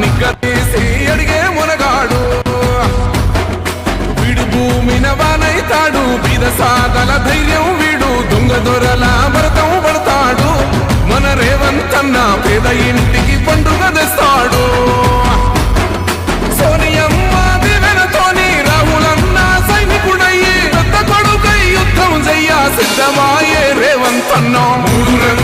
నిగ్గదీసి అడిగే మునగాడు. వీడు భూమిన వానైతాడు బీద సాగల ధైర్యం వీడు దొంగ దొరల భరతం పడతాడు. మన రేవంతన్న పేద ఇంటికి పండుగ తెస్తాడు. సిద్ధమాయే రేవంతన్నా. మూడు రంగు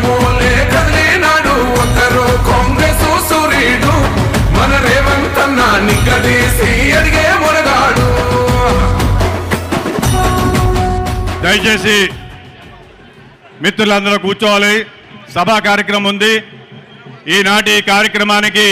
సింగమోలే కదిలినాడు ఒక్కరు కాంగ్రెస్ సూర్యుడు మన రేవంతన్న నిగ్గదీసి అడిగే మొరగాడు. దయచేసి మిత్రులందరూ కూర్చోవాలి. సభా కార్యక్రమం ఉంది. ఈనాటి ఈ కార్యక్రమానికి